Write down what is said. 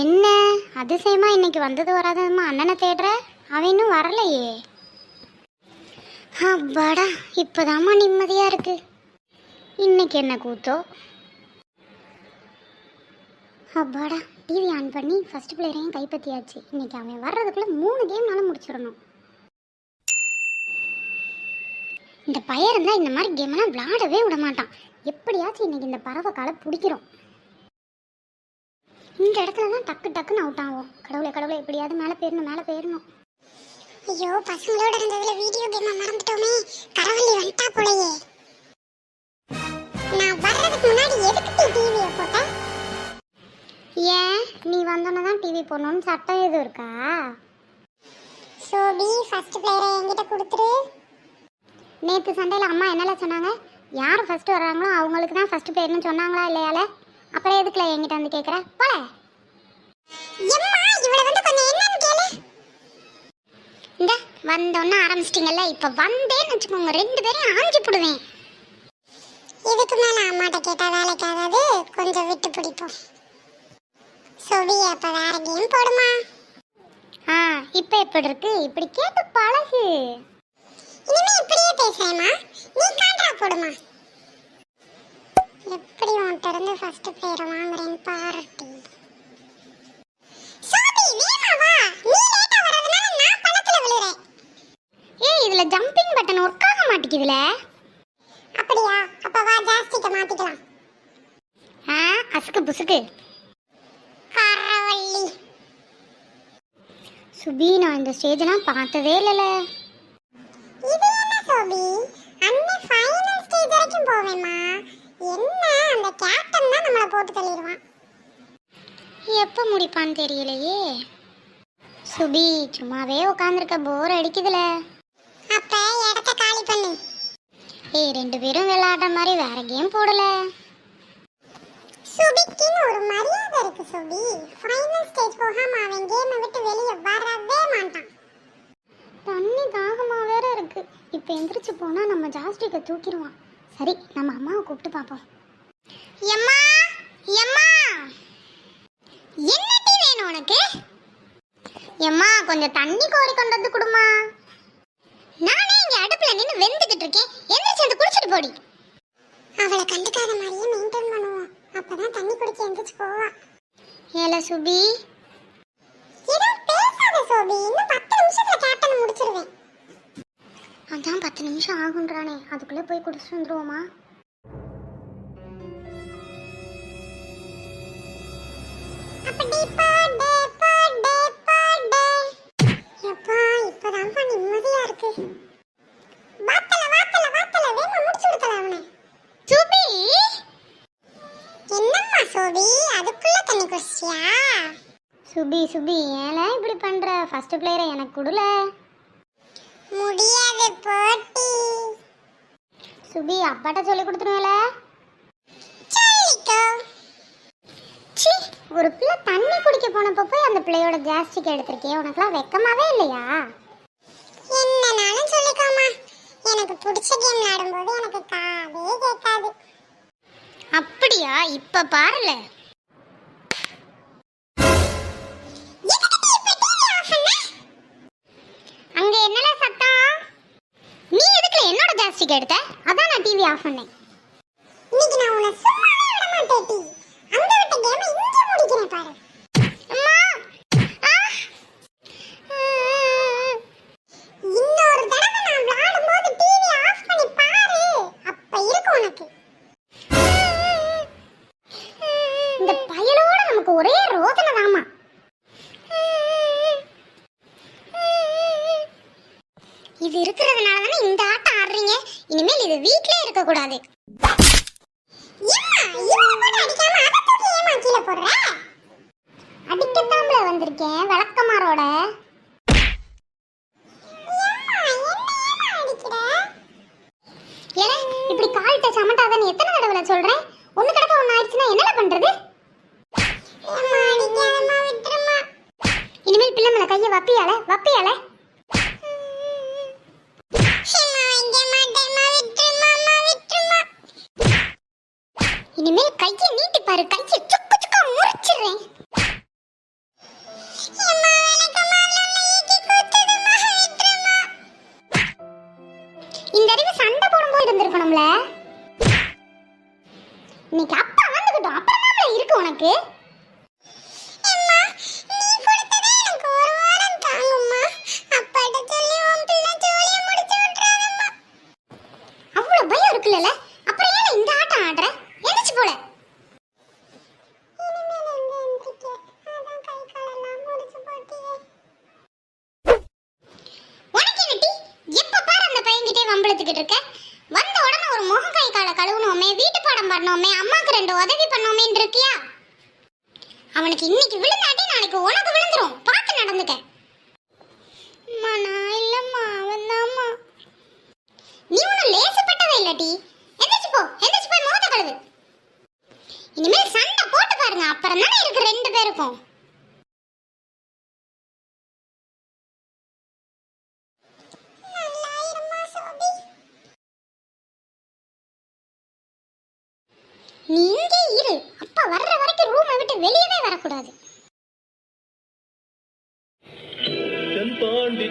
என்ன? அதிசயமா இன்னைக்கு வந்தது வராததுமா அண்ணனை தேடுற? அவன் இன்னும் வரலையே. அப்பாடா இப்போதாம்மா நிம்மதியா இருக்கு. இன்னைக்கு என்ன கூத்தோ? அப்பாடா டிவி ஆன் பண்ணி ஃபஸ்ட் பிளேயரையும் கைப்பற்றியாச்சு. இன்னைக்கு அவன் வர்றதுக்குள்ள மூணு கேம்னால முடிச்சிடணும். இந்த பையன் இருந்தால் இந்த மாதிரி கேம்லாம் விளாடவே விட மாட்டான். எப்படியாச்சும் இன்னைக்கு இந்த பறவை காலை பிடிக்கிறோம். இந்த இடத்துல தான் டக்கு டக்குன்னு அவுட் ஆகும். கடவுளே கடவுளே எப்படியாவது மேலே போயிடணும் மேலே போயிடணும். ஐயோ பசங்களோட இருந்ததுல வீடியோ கேம் மறந்துட்டோமே. கடவுளி வந்துட்டா போலயே. நான் வர்றதுக்கு முன்னாடி எதுக்கு டிவியை போட்ட? ஏன்? நீ வந்தோன்னே தான் டிவி போடணும்னு சட்டம் எதுவும் இருக்கா? சோபி ஃபர்ஸ்ட் பிளேயரை என்கிட்ட கொடுத்துரு. நேற்று சண்டையில் அம்மா என்னல சொன்னாங்க? யார் ஃபர்ஸ்ட் வர்றாங்களோ அவங்களுக்கு தான் ஃபர்ஸ்ட் பிளேயர்னு சொன்னாங்களா இல்லையால? அப்புறம் எதுக்குல என்கிட்ட வந்து கேட்குற போல. இந்த வந்தோன்னு ஆரம்பிச்சிட்டிங்கல்ல இப்போ வந்தேன்னு வச்சுக்கோங்க ரெண்டு பேரும் ஆஞ்சி போடுவேன். இதுக்கு மேல அம்மாட்ட கேட்டா வேலைக்கு ஆகாது கொஞ்சம் விட்டு பிடிப்போம். சொவி அப்ப வேற கேம் போடுமா? ஆ இப்போ எப்படி இருக்கு? இப்படி கேட்டு பழகு. இனிமே இப்படியே பேசுறேமா நீ காண்ட்ரா போடுமா? ஃபர்ஸ்ட் பிளேயரை வாங்குறேன்னு பாருட்டி. சோபி வேமா வா. நீ லேட்டா வரதுனால நான் பள்ளத்துல விழுறேன். ஏய் இதுல ஜம்பிங் பட்டன் ஒர்க் ஆக மாட்டேங்குதுல. அப்படியா? அப்ப வா ஜாஸ்திக்க மாத்திக்கலாம். ஆ அசுக்கு புசுக்கு. கரவள்ளி சுபி நான் இந்த ஸ்டேஜ்லாம் பார்த்ததே இல்லல. இது என்ன சோபி? அன்னை ஃபைனல் ஸ்டேஜ் வரைக்கும் போவேமா என்ன அந்த கேப்டன் தான் நம்மள போட்டு தள்ளிடுவான். எப்போ முடிப்பான்னு தெரியலையே. சுபி சும்மாவே உட்காந்துருக்க போர் அடிக்குதுல. அப்ப இடத்த காலி பண்ணு. ஏய் ரெண்டு பேரும் விளையாடுற மாதிரி வேற கேம் போடல. சுபிக்குன்னு ஒரு மரியாதை இருக்கு சுபி. ஃபைனல் ஸ்டேஜ் போகாம அவன் கேமை விட்டு வெளியே வரவே மாட்டான். தண்ணி தாகமா வேற இருக்கு. இப்போ எந்திரிச்சு போனா நம்ம ஜாஸ்திக்க தூக்கிடுவான். சரி நம்ம அம்மாவை கூப்பிட்டு பார்ப்போம். எம்மா! எம்மா! என்ன டீ வேணும் உனக்கு? எம்மா கொஞ்சம் தண்ணி கோரி கொண்டு வந்து கொடுமா. நானே இங்க அடுப்புல நின்னு வெந்துகிட்டு இருக்கேன். எந்திரிச்சு வந்து குடிச்சிட்டு போடி. அவளை கண்டுக்காத மாதிரியே மெயின்டைன் பண்ணுவோம். அப்பதான் தண்ணி குடிக்க எந்திரிச்சு போவா. ஏல சுபி? எதுவும் பேசாத சோபி. இன்னும் பத்து நிமிஷத்துல கேப்டன் முடிச்சிருவேன். அதான் பத்து நிமிஷம் ஆகுன்றானே அதுக்குள்ள போய் குடிச்சிட்டு வந்துருவோமா? சுபி! என்னம்மா சோபி? அதுக்குள்ள தண்ணி குடிச்சியா சுபி சுபி ஏல இப்படி பண்ற? ஃபர்ஸ்ட் பிளேயரை எனக்கு கொடுல. முடியாது போட்டி. சுபி அப்பாட்ட சொல்லி கொடுத்துருவேல. ஒரு பிள்ளை தண்ணி குடிக்க போனப்ப போய் அந்த பிள்ளையோட ஜாஸ்திக்கு எடுத்திருக்கே உனக்குலாம் வெக்கமாவே இல்லையா? என்னனாலும் சொல்லிக்கோமா. எனக்கு பிடிச்ச கேம் விளையாடும்போது எனக்கு காதே கேட்காது. அப்படியா? இப்ப பாருல. அங்க என்னல சத்தம்? நீ எதுக்குல என்னோட ஜாஸ்திக்கு எடுத்த? அதான் நான் டிவி ஆஃப் பண்ணேன். இன்னைக்கு நான் உன்னை சும்மாவே விட மாட்டேன் அங்க விட்ட கேமை கூடாது. அடிக்கத்தாம்பல வந்திருக்கேன் விளக்கமாரோட. ஏலே, இப்படி கால்கிட்ட சமட்டாதன்னு எத்தனை தடவை சொல்றேன்? ஒண்ணு கிடக்க ஒண்ணு ஆயிடுச்சுன்னா என்னடா பண்றது? இனிமேல் பிள்ளை மேல கைய வப்பியால வப்பியால. கையை நீட்டி பாரு கையை சுக்கு சுக்கா முறிச்சிடுறேன். இந்த அறிவு சண்டை போடும்போது இருந்திருக்கணும்ல? இன்னைக்கு அப்பா வந்துகிட்டோம் அப்புறம் இருக்கு உனக்கு அவ்வளவு பயம் இருக்குல்ல அப்புறம் ஏன் இந்த ஆட்டம் ஆடுற எந்திரிச்சு போல உனக்கு என்ன டீ? எப்ப பாரு அந்த பையன்கிட்டே வம்பிழுத்துக்கிட்டு இருக்க வந்த உடனே ஒரு முகம் கை காலை கழுவுனோமே வீட்டு பாடம் பண்ணோமே அம்மாக்கு ரெண்டு உதவி பண்ணோமேன்னு இருக்கியா? அவனுக்கு இன்னைக்கு விழுந்தாட்டி நாளைக்கு உனக்கு விழுந்துரும். பார்த்து நடந்துக்க. நான் இல்லம்மா அவன் நீ ஒன்றும் லேசுப்பட்டவே இல்லடி. எந்திரிச்சு போ எந்திரிச்சு போய் முகத்தை கழுவு. இனிமேல் சண்டை போட்டு பாருங்க அப்புறம் தானே இருக்கு ரெண்டு பேருக்கும். நீ இங்கே இரு. அப்பா வர்ற வரைக்கும் ரூமை விட்டு வெளியவே வரக்கூடாது. தென்பாண்டி